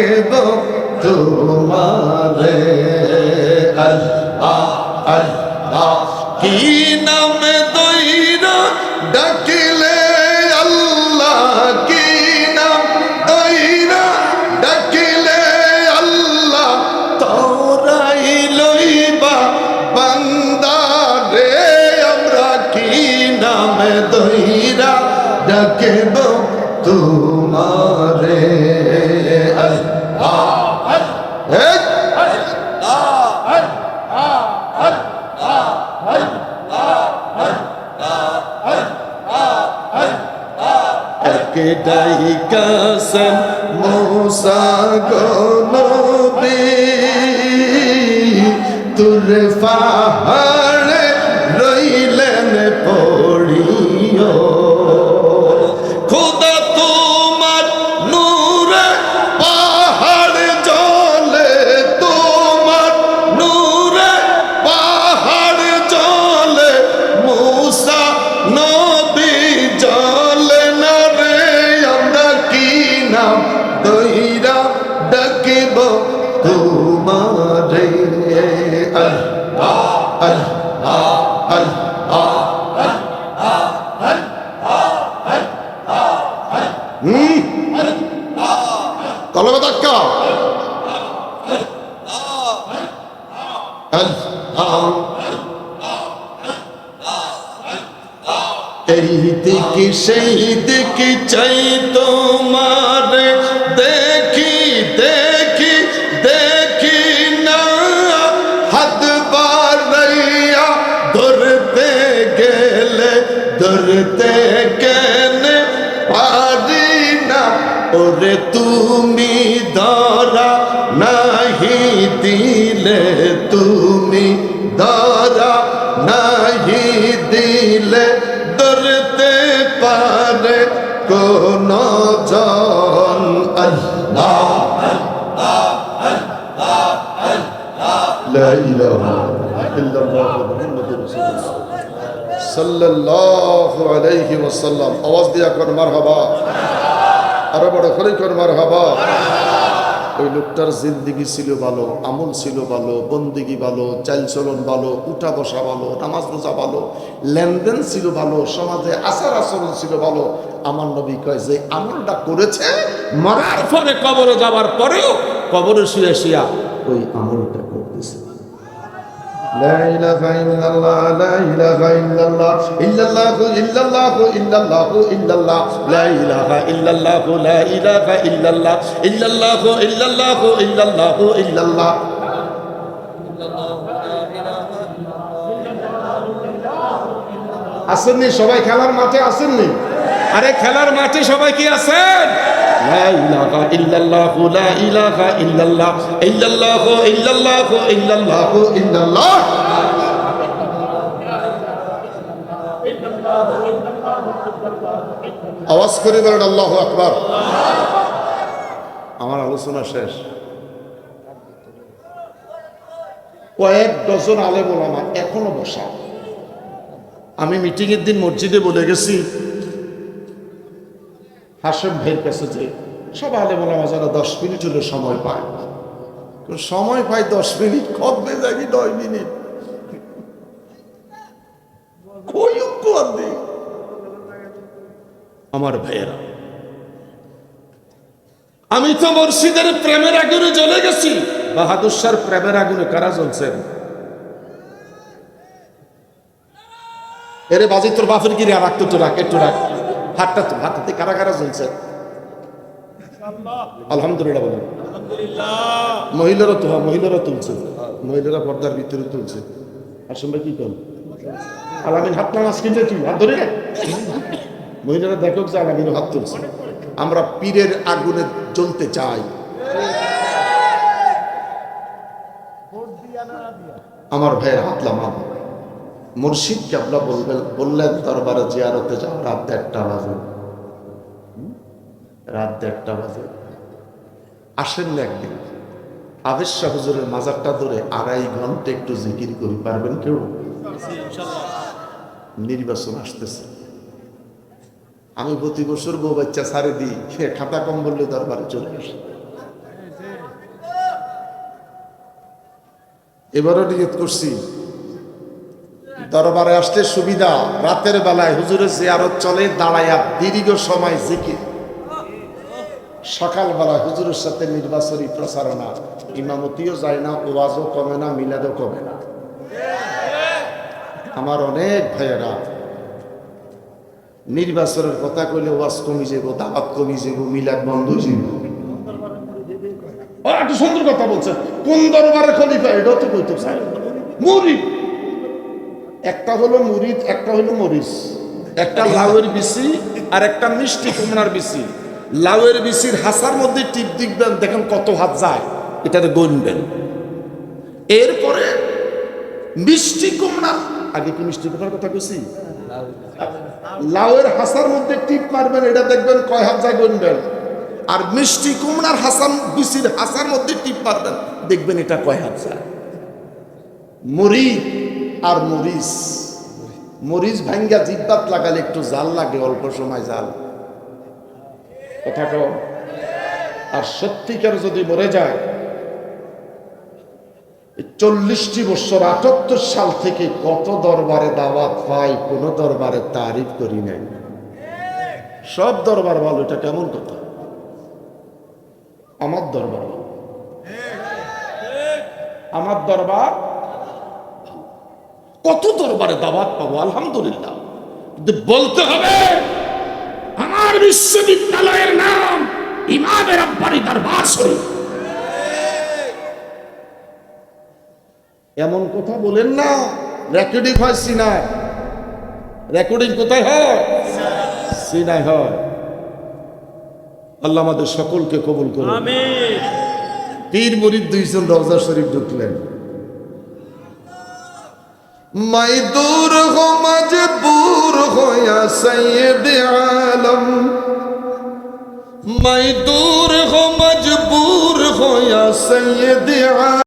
ডাকব তোমারে। আল্লাহ আল্লাহ কি নামে কাসম মোসা গনবী তুর দইরা ডাকিব তোমারে। আল্লাহ আল্লাহ আল্লাহ কলমে দিকে সেই দিকে চাই তোমার দেখি দেখি দেখি না হাত বাড়াইয়া ধরতে গেলে ধরতে গেলে পারি না ওরে তুমি ধরা নাহি দিলে তুমি ধরা নাহি দিলে ধরতে করে কোন জন আওয়াজ দিয়া কোন মারহাবা। আরও বড় করে মার হবা ওই লোকটার জিন্দিগি ছিল ভালো, আমল ছিল ভালো, বন্দিগি ভালো, চালচলন ভালো, উঠা বসা ভালো, নামাজ রোজা ভালো, লেনদেন ছিল ভালো, সমাজে আচার আচরণ ছিল ভালো। আমার নবী কয়, যে আমলটা করেছে, মরার ফলে কবরে যাবার পরেও কবরে শুয়ে শিয়া, ওই আমলটা لا إله إلا الله لا إله إلا الله إلا الله إلا الله إلا الله إلا الله لا إله إلا الله لا إله إلا الله إلا الله إلا الله إلا الله إلا الله আসেননি সবাই খেলার মাঠে আসেননি আরে খেলার মাঠে সবাই কি আছেন ইল্লাল্লাহ ইল্লাল্লাহ ইল্লাল্লাহ ইল্লাল্লাহ ইল্লাল্লাহ ইল্লাল্লাহ। আওয়াজ করে বলেন আল্লাহু আকবার। আমার আলোচনা শেষ। কয়েক ডজন আলেম ওলামা এখনও বসা। আমি মিটিংয়ের দিন মসজিদে বলে গেছি হাসেম ভাইয়ের কাছে যে সব আলেম ওলামা যারা দশ মিনিট হলে সময় পায়। সময় পায় দশ মিনিট কবে যাবি নয় মিনিট। আমার ভাইয়েরা, আমি তো মুর্শিদের প্রেমের আগুনে জ্বলে গেছি। বাহাদুর শাহর প্রেমের আগুনে কারা জ্বলছেন? এরে বাজি তোর গিরে আর রাখতো তো রাখ একটু রাখ হাতটা হাতটাতে কারা কারা জ্বলছে? আলহামদুলিল্লাহ বলেন। মহিলারা তো হ্যাঁ মহিলারা তুলছে। মহিলারা পর্দার ভিতরে তুলছে। আসুন ভাই কি কর আলামিন হাত নামাজ কিনছে তুই হাত ধরে মহিলারা দেখো যে আলামিন হাত তুলছে। আমরা পীরের আগুনে জ্বলতে চাই। আমার ভাইয়ের হাত লামাম মুর্শিদকে আপনার বলবেন বললেন, দরবারে জিয়ারতে যাও, রাত দেড়টা বাজে। রাত দেড়টা বাজে। আসেন না একদিন। আবেশ হুজুরের মাজারটা ধরে আড়াই ঘণ্টা একটু জিকির করি, পারবেন কেউ? নির্বাচন আসতেছে। আমি প্রতি বছর বউ বাচ্চা সারে দিই, সে খাতা কম বললে দরবারে চলে আসে। এবারও নিজে করছি দরবারে আসতে সুবিধা, রাতের বেলায় হুজুরের জিয়ারত চলে দাঁড়াইয়া দীর্ঘ সময় জিকির। সকালবেলা হুজুরের সাথে নির্বাচনী প্রচারণা, ইমামতিও যায় না, ওয়াজও কমে না, মিলাদও কমে না। আমার অনেক ভাইয়েরা, নির্বাচনের কথা কইলে ওয়াজ কমি যাব দাওয়াত কমি যাব মিলাদ বন্ধ যাব একটা সুন্দর কথা বলছে কোন দরবারে খলিফা? এটাও তো কইতে চাই। মুরিদ। একটা হলো মুরিদ, একটা হলো মরিচ একটা লাউয়ের বিসি আর একটা মিষ্টি কুমড়ার বিসি লাউয়ের বিসির হাসার মধ্যে টিপ দিকবেন দেখেন কত হাত যায়। এটাতে গণবেন এরপরে মিষ্টি কুমড়া, আগে কি মিষ্টি কুমড়ার কথা কইছি? লাউয়ের হাসার মধ্যে টিপ মারবেন, এটা দেখবেন কয় হাত যায় গণবেন আর মিষ্টি কুমড়ার হাসান বিসির হাসার মধ্যে টিপ মারবেন, দেখবেন এটা কয় হাত যায়। মরিচ আর মরিচ। মরিচ ভাঙ্গা জিব্বাত লাগালে একটু জাল লাগে, অল্প সময় জাল। কথা কও? আর সত্যিকার যদি মরে যায় চল্লিশটি বছর, আটাত্তর সাল থেকে কত দরবারে দাওয়াত পাই, কোন দরবারে তারিফ করি নাই। সব দরবার ভালো, এটা কেমন কথা? আমার দরবার আমার দরবার কত দরবারে দাওয়াত পাবো আলহামদুলিল্লাহ। কিন্তু বলতে হবে আমার বিশ্ববিদ্যালয়ের নাম ইমামের আব্বারি দরবার শরীফ। এমন কথা বলেন না রেকর্ডিং হয় সিনায়। রেকর্ডিং কোথায় হয়? সিনায় হয়। আল্লাহ আমাদের সকলকে কবুল করুন। আমিন। পীর মুরিদ দুইজন রওজা শরীফ ঢুকলেন। মাইদুর হো মজবুর হোয়া সৈয়দ আলম। মাইদুর হো মজবুর হোয়া সৈয়দ আলম।